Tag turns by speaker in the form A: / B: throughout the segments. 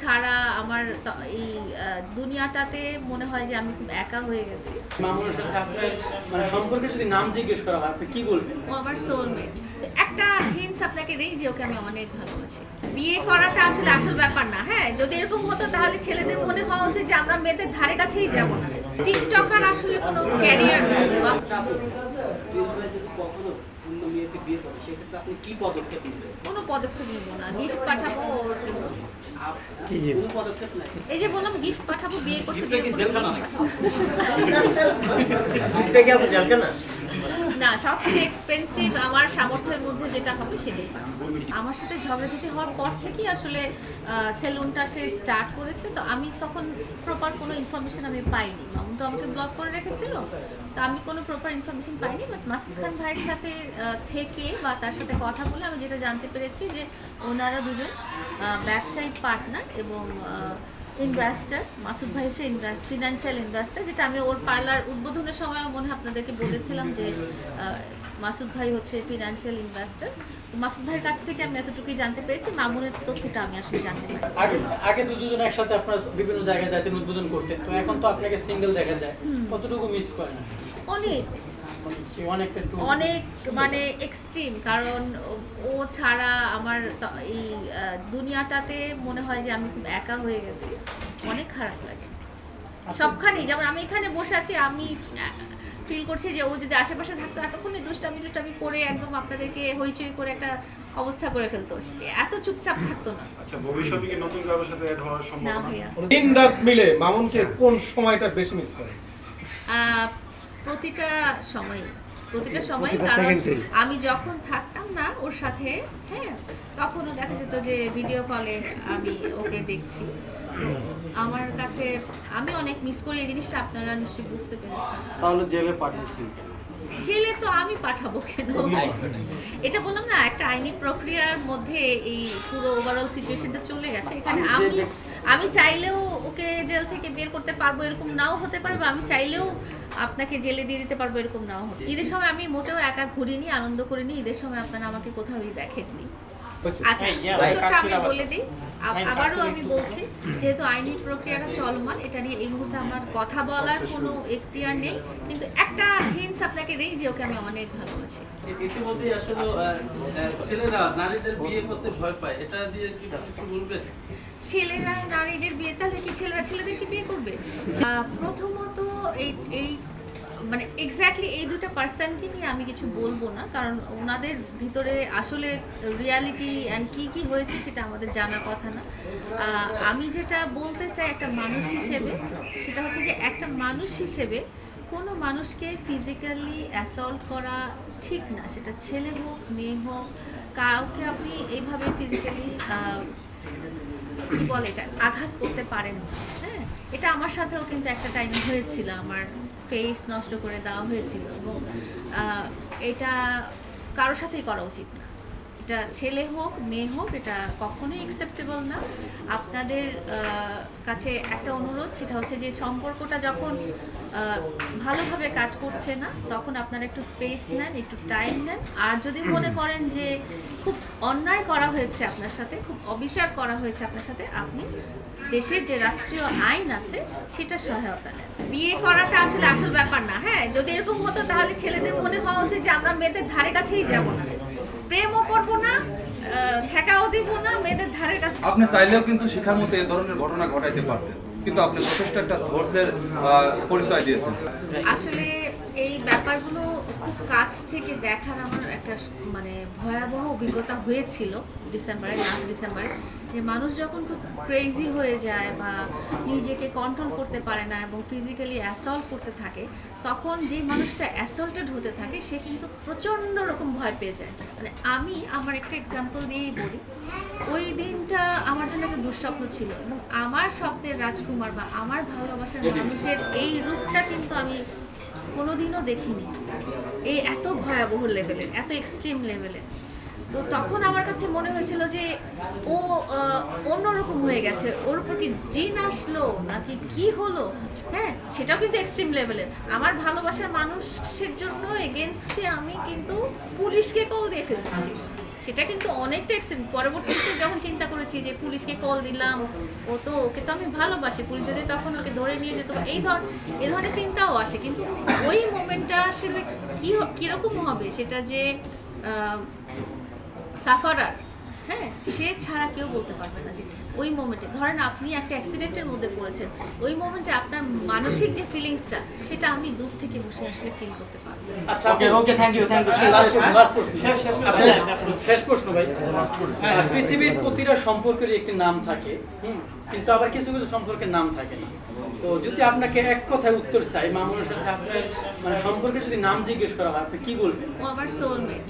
A: ছাড়া আমার এই দুনিয়াটাতে মনে হয় যে আমি খুব একা হয়ে গেছি।
B: মামুনের সাথে আপনার মানে সম্পর্কে যদি নাম জিজ্ঞেস করা হয় আপনি কি বলবেন?
A: ও আমার সোলমেট একটা হিন্স আপনাকে দেই যে ওকে আমি অনেক ভালোবাসি। বিয়ে করাটা আসলে আসল ব্যাপার না হ্যাঁ? যদি এরকম হতো তাহলে ছেলেদের মনে হওয়া উচিত যে আমরা মেয়েদের ধারে কাছেই যাব না। টিকটকার আসলে কোনো ক্যারিয়ার বা
C: জুয়েল ভাই যদি কখনো অন্য মেয়েকে বিয়ে করে সেক্ষেত্রে আপনি কি পদক্ষেপ নেবেন?
A: কোনো পদক্ষেপ নিব না গিফট পাঠাবো ওর জন্য। এই যে বললাম গিফট পাঠাবো বিয়ে করছে বিয়ে পাঠাবো।
D: থেকে আপনি না,
A: সবচেয়ে এক্সপেন্সিভ আমার সামর্থ্যের মধ্যে যেটা হবে সেটাই আমার সাথে ঝগড়াঝাটি হওয়ার পর থেকেই আসলে সেলুনটা সে স্টার্ট করেছে, তো আমি তখন প্রপার কোনো ইনফরমেশন আমি পাইনি। মামুন তো আমাকে ব্লক করে রেখেছিল, তো আমি কোনো প্রপার ইনফরমেশন পাইনি বাট মাসুদ খান ভাইয়ের সাথে থেকে বা তার সাথে কথা বলে আমি যেটা জানতে পেরেছি যে ওনারা দুজন ব্যবসায়িক পার্টনার এবং ইনভেস্টার মাসুদ ভাই হচ্ছে ইনভেস্ট ফিনান্সিয়াল ইনভেস্টার যেটা আমি ওর পার্লার উদ্বোধনের সময় মনে হয় আপনাদেরকে বলেছিলাম যে মাসুদ ভাই হচ্ছে ফিনান্সিয়াল ইনভেস্টার মাসুদ ভাইয়ের কাছ থেকে আমি এতটুকুই জানতে পেরেছি মামুনের তথ্যটা আমি আসলে জানতে পারি।
B: আগে আগে তো দুজন একসাথে আপনার বিভিন্ন জায়গায় যাইতেন উদ্বোধন করতেন তো এখন তো আপনাকে সিঙ্গেল দেখা যায় কতটুকু মিস করেন?
A: অনেক। অনেক মানে এক্সট্রিম কারণ ও- ও ছাড়া আমার এই আহ, দুনিয়াটাতে মনে হয় যে আমি খুব একা হয়ে গেছি। অনেক খারাপ লাগে। সবখানেই যেমন আমি এখানে বসে আছি আমি ফিল করছি যে ও যদি আশেপাশে থাকতো এতক্ষণই দুষ্টামি টুষ্টামি করে একদম আপনাদেরকে হইচই করে একটা অবস্থা করে ফেলতো। এত চুপচাপ থাকতো না।
E: আচ্ছা ভবিষ্যতে কি নতুন কারোর সাথে অ্যাড হওয়ার
A: না
E: সম্ভাবনা?
A: ভাইয়া।
D: তিন রাত মিলে মামুনকে কোন সময়টা বেশি মিস করে?
A: আহ, প্রতিটা সময় প্রতিটা সময় কারণ আমি যখন থাকতাম না ওর সাথে হ্যাঁ তখনও দেখা যেত যে ভিডিও কলে আমি ওকে দেখছি। তো আমার কাছে আমি অনেক মিস করি এই জিনিসটা আপনারা নিশ্চয়ই বুঝতে পেরেছেন।
E: তাহলে জেলে পাঠিয়েছেন কেন
A: জেলে তো আমি পাঠাবো কেন? এটা বললাম না একটা আইনি প্রক্রিয়ার মধ্যে এই পুরো ওভারঅল সিচুয়েশনটা চলে গেছে। এখানে আমি আমি চাইলেও ওকে জেল থেকে বের করতে পারব এরকম নাও হতে পারে বা আমি চাইলেও আপনাকে জেলে দিয়ে দিতে পারব এরকম নাও হতে ঈদের সময় আমি মোটেও একা ঘুরিনি আনন্দ করিনি ঈদের সময় আপনারা আমাকে কোথাওই দেখেননি। আচ্ছা উত্তরটা আমি বলে দিই। আবারও আমি বলছি যেহেতু আইনি প্রক্রিয়াটা চলমান এটা নিয়ে এই মুহূর্তে আমার কথা বলার কোনো এখতিয়ার নেই। কিন্তু একটা হিন্স আপনাকে দিই যে ওকে আমি অনেক ভালোবাসি।
F: ইতিমধ্যে আসলে ছেলেরা নারীদের বিয়ে করতে ভয় পায়। এটা দিয়ে কি বলবেন?
A: ছেলেরা, নারীদের বিয়ে, তাহলে কি ছেলেরা ছেলেদেরকে বিয়ে করবে? প্রথমত এই এই মানে এক্স্যাক্টলি এই দুটো পার্সনকে নিয়ে আমি কিছু বলব না, কারণ ওনাদের ভিতরে আসলে রিয়ালিটি অ্যান্ড কি কি হয়েছে সেটা আমাদের জানার কথা না। আমি যেটা বলতে চাই একটা মানুষ হিসেবে, সেটা হচ্ছে যে একটা মানুষ হিসেবে কোনো মানুষকে ফিজিক্যালি অ্যাসল্ট করা ঠিক না। সেটা ছেলে হোক, মেয়ে হোক, কাউকে আপনি এইভাবে ফিজিক্যালি কি বলে, এটা আঘাত করতে পারেন হ্যাঁ এটা আমার সাথেও কিন্তু একটা টাইম হয়েছিল। আমার ফেস নষ্ট করে দেওয়া হয়েছিল। এবং এটা কারোর সাথেই করা উচিত না। এটা ছেলে হোক, মেয়ে হোক, এটা কখনোই অ্যাকসেপ্টেবল না। আপনাদের কাছে একটা অনুরোধ, সেটা হচ্ছে যে সম্পর্কটা যখন ভালোভাবে কাজ করছে না, তখন আপনারা একটু স্পেস নেন, একটু টাইম নেন। আর যদি মনে করেন যে খুব অন্যায় করা হয়েছে আপনার সাথে, খুব অবিচার করা হয়েছে আপনার সাথে, আপনি দেশের যে রাষ্ট্রীয় আইন আছে সেটা সহায়তা নেন। বিয়ে করাটা আসলে আসল ব্যাপার না। হ্যাঁ যদি এরকম হতো তাহলে ছেলেদের মনে হওয়া উচিত যে আমরা মেয়েদের ধারে কাছেই যাব না। প্রেমও করব না ছেঁকাও দিব না মেয়েদের ধারে কাছে
G: আপনি চাইলেও কিন্তু শিখার মতো এ ধরনের ঘটনা ঘটাইতে পারতেন কিন্তু আপনি যথেষ্ট একটা ধৈর্যের পরিচয় দিয়েছেন।
A: আসলে এই ব্যাপারগুলো খুব কাছ থেকে দেখার আমার একটা মানে ভয়াবহ অভিজ্ঞতা হয়েছিল ডিসেম্বরে লাস্ট ডিসেম্বরে যে মানুষ যখন খুব ক্রেজি হয়ে যায় বা নিজেকে কন্ট্রোল করতে পারে না এবং ফিজিক্যালি অ্যাসল্ট করতে থাকে, তখন যে মানুষটা অ্যাসল্টেড হতে থাকে, সে কিন্তু প্রচণ্ড রকম ভয় পেয়ে যায়। মানে আমি আমার একটা এক্সাম্পল দিয়েই বলি। ওই দিনটা আমার জন্য একটা দুঃস্বপ্ন ছিল এবং আমার স্বপ্নের রাজকুমার বা আমার ভালোবাসার মানুষের এই রূপটা কিন্তু আমি কোনোদিনও দেখিনি। এই এত ভয়াবহ লেভেলের এত এক্সট্রিম লেভেলের তো তখন আমার কাছে মনে হয়েছিল যে ও অন্যরকম হয়ে গেছে। ওর উপর কি জিন আসলো? নাকি কি হলো? হ্যাঁ সেটাও কিন্তু এক্সট্রিম লেভেলের আমার ভালোবাসার মানুষের জন্য এগেনস্টে আমি কিন্তু পুলিশকে কল দিয়ে ফেলতেছি সেটা কিন্তু অনেকটা এক্সিডেন্ট পরবর্তীতে যখন চিন্তা করেছি যে পুলিশকে কল দিলাম, ও তো, ওকে তো আমি ভালোবাসি। পুলিশ যদি তখন ওকে ধরে নিয়ে যেত, এই ধর এই ধরনের চিন্তাও আসে। কিন্তু ওই মোমেন্টটা আসলে কী, কীরকম হবে? সেটা যে সাফারার? হ্যাঁ সে ছাড়া কেউ বলতে পারবে না যে ওই মোমেন্টে ধরেন আপনি একটা অ্যাক্সিডেন্টের মধ্যে পড়েছেন। ওই মোমেন্টে আপনার মানসিক যে ফিলিংসটা সেটা আমি দূর থেকে বসে আসলে ফিল করতে পারব।
B: আচ্ছা
C: okay okay thank you thank you
B: last প্রশ্ন লাস্ট প্রশ্ন শেষ প্রশ্ন ভাই। হ্যাঁ, পৃথিবীর প্রতিটা সম্পর্কের একটি নাম থাকে কিন্তু আবার কিছু কিছু সম্পর্কের নাম থাকে না। তো যদি আপনাকে এক কথায় উত্তর চাই মামুনের সাথে আপনার মানে সম্পর্কে যদি নাম জিজ্ঞেস করা হয় আপনি কি বলবেন?
A: ও আমার সোলমেট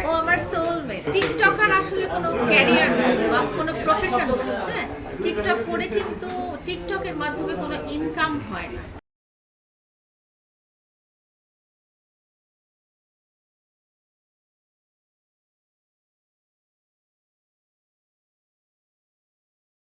A: ও, আমার সোলমেট টিকটকার আসলে কোনো ক্যারিয়ার বা কোনো প্রফেশন হ্যাঁ? টিকটক করে কিন্তু টিকটকের মাধ্যমে কোনো ইনকাম হয় না।